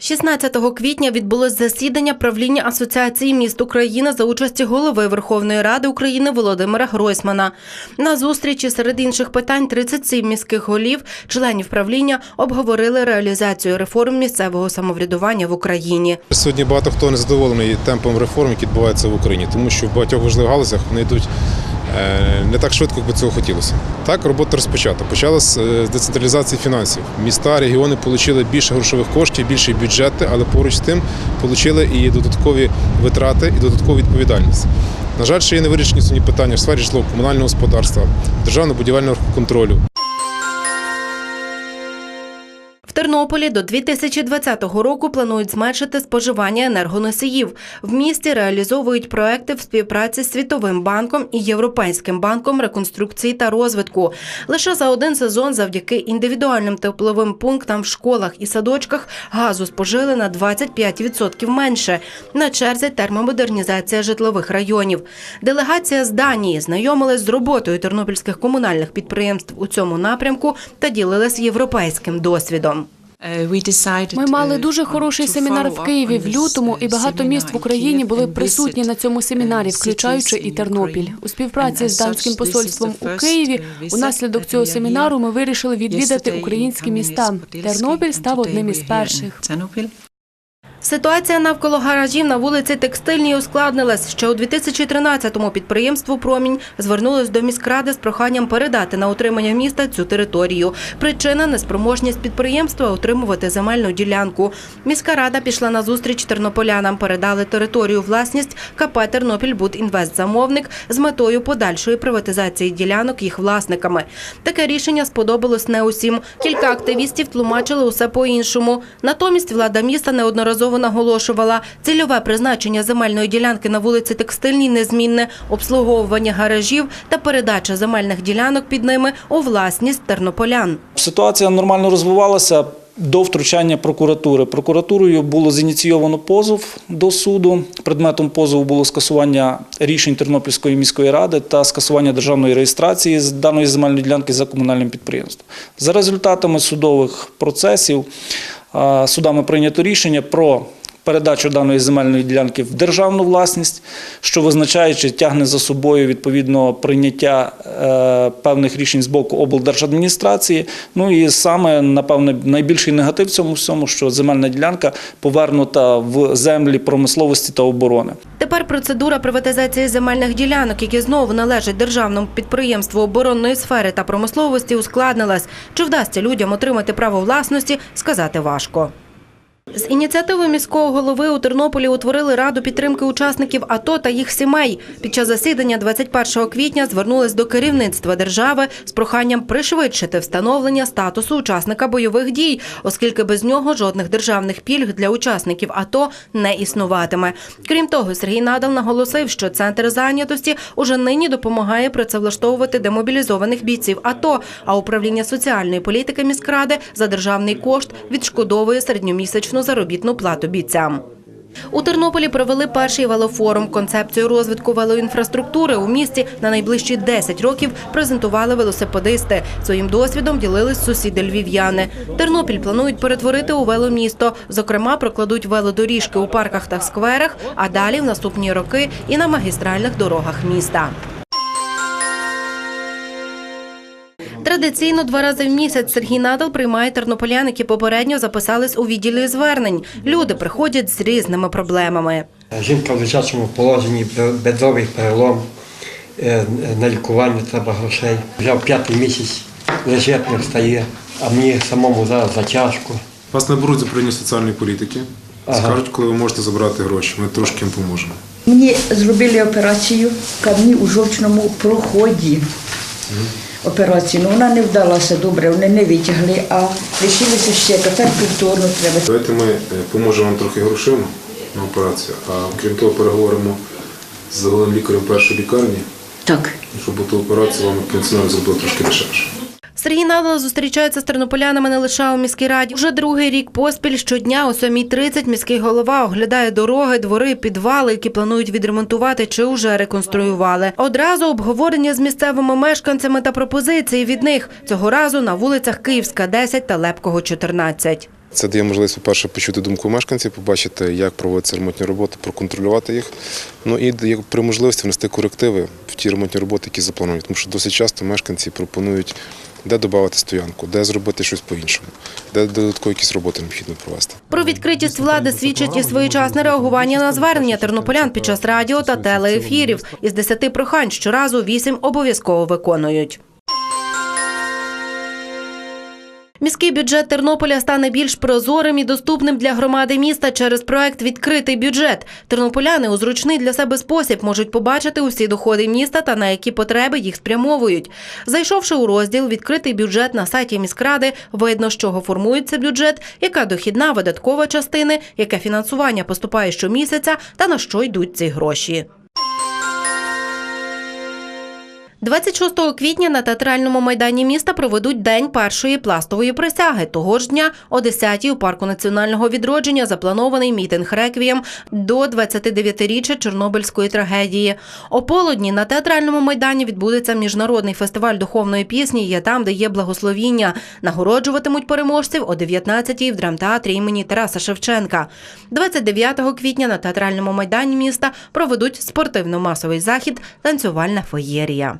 16 квітня відбулось засідання правління Асоціації міст України за участі голови Верховної Ради України Володимира Гройсмана. На зустрічі серед інших питань 37 міських голів, членів правління обговорили реалізацію реформ місцевого самоврядування в Україні. Сьогодні багато хто не задоволений темпом реформ, які відбуваються в Україні, тому що в багатьох важливих галузях вони йдуть не так швидко, як би цього хотілося. Так, робота розпочата. Почалась е, з децентралізації фінансів. Міста, регіони отримали більше грошових коштів, більші бюджети, але поруч з тим отримали і додаткові витрати, і додаткову відповідальність. На жаль, ще є невирішені сьогодні питання в сфері житлово-комунального господарства, державно-будівельного контролю. Тернополі до 2020 року планують зменшити споживання енергоносіїв. В місті реалізовують проекти в співпраці з Світовим банком і Європейським банком реконструкції та розвитку. Лише за один сезон, завдяки індивідуальним тепловим пунктам в школах і садочках, газу спожили на 25% менше. На черзі термомодернізація житлових районів. Делегація з Данії знайомилась з роботою тернопільських комунальних підприємств у цьому напрямку та ділилась європейським досвідом. Ми мали дуже хороший семінар в Києві в лютому, і багато міст в Україні були присутні на цьому семінарі, включаючи і Тернопіль. У співпраці з данським посольством у Києві. Унаслідок цього семінару ми вирішили відвідати українські міста. Тернопіль став одним із перших. Ситуація навколо гаражів на вулиці Текстильній ускладнилась. Ще у 2013-му підприємство Промінь звернулось до міськради з проханням передати на утримання міста цю територію. Причина неспроможність підприємства отримувати земельну ділянку. Міська рада пішла на зустріч тернополянам, передали територію власність КП «Тернопільбудінвестзамовник» з метою подальшої приватизації ділянок їх власниками. Таке рішення сподобалось не усім. Кілька активістів тлумачили усе по-іншому. Натомість влада міста неодноразово наголошувала, цільове призначення земельної ділянки на вулиці Текстильній незмінне, обслуговування гаражів та передача земельних ділянок під ними у власність тернополян. Ситуація нормально розвивалася до втручання прокуратури. Прокуратурою було зініційовано позов до суду. Предметом позову було скасування рішень Тернопільської міської ради та скасування державної реєстрації з даної земельної ділянки за комунальним підприємством. За результатами судових процесів судами прийнято рішення про передачу даної земельної ділянки в державну власність, що визначаючи тягне за собою відповідно прийняття е, певних рішень з боку облдержадміністрації. Ну і саме напевне найбільший негатив в цьому всьому, що земельна ділянка повернута в землі промисловості та оборони. Тепер процедура приватизації земельних ділянок, які знову належать державному підприємству оборонної сфери та промисловості, ускладнилась. Чи вдасться людям отримати право власності, сказати важко. З ініціативи міського голови у Тернополі утворили раду підтримки учасників АТО та їх сімей. Під час засідання 21 квітня звернулись до керівництва держави з проханням пришвидшити встановлення статусу учасника бойових дій, оскільки без нього жодних державних пільг для учасників АТО не існуватиме. Крім того, Сергій Надал наголосив, що центр зайнятості уже нині допомагає працевлаштовувати демобілізованих бійців АТО, а управління соціальної політики міськради за державний кошт відшкодовує середньомісячну заробітну плату бійцям. У Тернополі провели перший велофорум. Концепцію розвитку велоінфраструктури у місті на найближчі 10 років презентували велосипедисти. Своїм досвідом ділились сусіди львів'яни. Тернопіль планують перетворити у веломісто. Зокрема, прокладуть велодоріжки у парках та скверах, а далі в наступні роки і на магістральних дорогах міста. Традиційно два рази в місяць Сергій Надал приймає тернополян, які попередньо записались у відділі звернень. Люди приходять з різними проблемами. Жінка в дитячому положенні, бедровий перелом, е, на лікування треба грошей. Вже в п'ятий місяць лежить, не встає, а мені самому зараз затяжко. Вас наберуть з управління соціальної політики, Ага. скажуть, коли ви можете забрати гроші. Ми трошки їм поможемо. Мені зробили операцію в камні у жовчному проході. Операцію. Ну, вона не вдалася добре, вони не витягли, а лишилося ще тепер повторно треба. Давайте ми е, поможемо вам трохи грошима на операцію, а крім того, переговоримо з головним лікарем першої лікарні, Так. щоб ту операцію вам пенсіонер зробив трошки дешевше. Сергій Надал зустрічається з тернополянами не лише у міській раді. Уже другий рік поспіль щодня о 7.30 міський голова оглядає дороги, двори, підвали, які планують відремонтувати чи вже реконструювали. Одразу обговорення з місцевими мешканцями та пропозиції від них. Цього разу на вулицях Київська, 10 та Лепкого, 14. Це дає можливість, по-перше, почути думку мешканців, побачити, як проводяться ремонтні роботи, проконтролювати їх. Ну і при можливості внести корективи ті ремонтні роботи, які заплановані. Тому що досить часто мешканці пропонують, де додати стоянку, де зробити щось по-іншому, де додаткові якісь роботи необхідно провести. Про відкритість влади свідчить і своєчасне реагування на звернення тернополян під час радіо та телеефірів. Із десяти прохань щоразу вісім обов'язково виконують. Міський бюджет Тернополя стане більш прозорим і доступним для громади міста через проект Відкритий бюджет. Тернополяни у зручний для себе спосіб можуть побачити усі доходи міста та на які потреби їх спрямовують. Зайшовши у розділ Відкритий бюджет на сайті міськради, видно, з чого формується бюджет, яка дохідна видаткова частини, яке фінансування поступає щомісяця та на що йдуть ці гроші. 26 квітня на театральному майдані міста проведуть день першої пластової присяги. Того ж дня о 10-й у парку національного відродження запланований мітинг реквієм до 29-річчя Чорнобильської трагедії. О полудні на театральному майдані відбудеться міжнародний фестиваль духовної пісні. Є там, де є благословіння. Нагороджуватимуть переможців о 19-й в драмтеатрі імені Тараса Шевченка. 29 квітня на театральному майдані міста проведуть спортивно-масовий захід Танцювальна феєрія.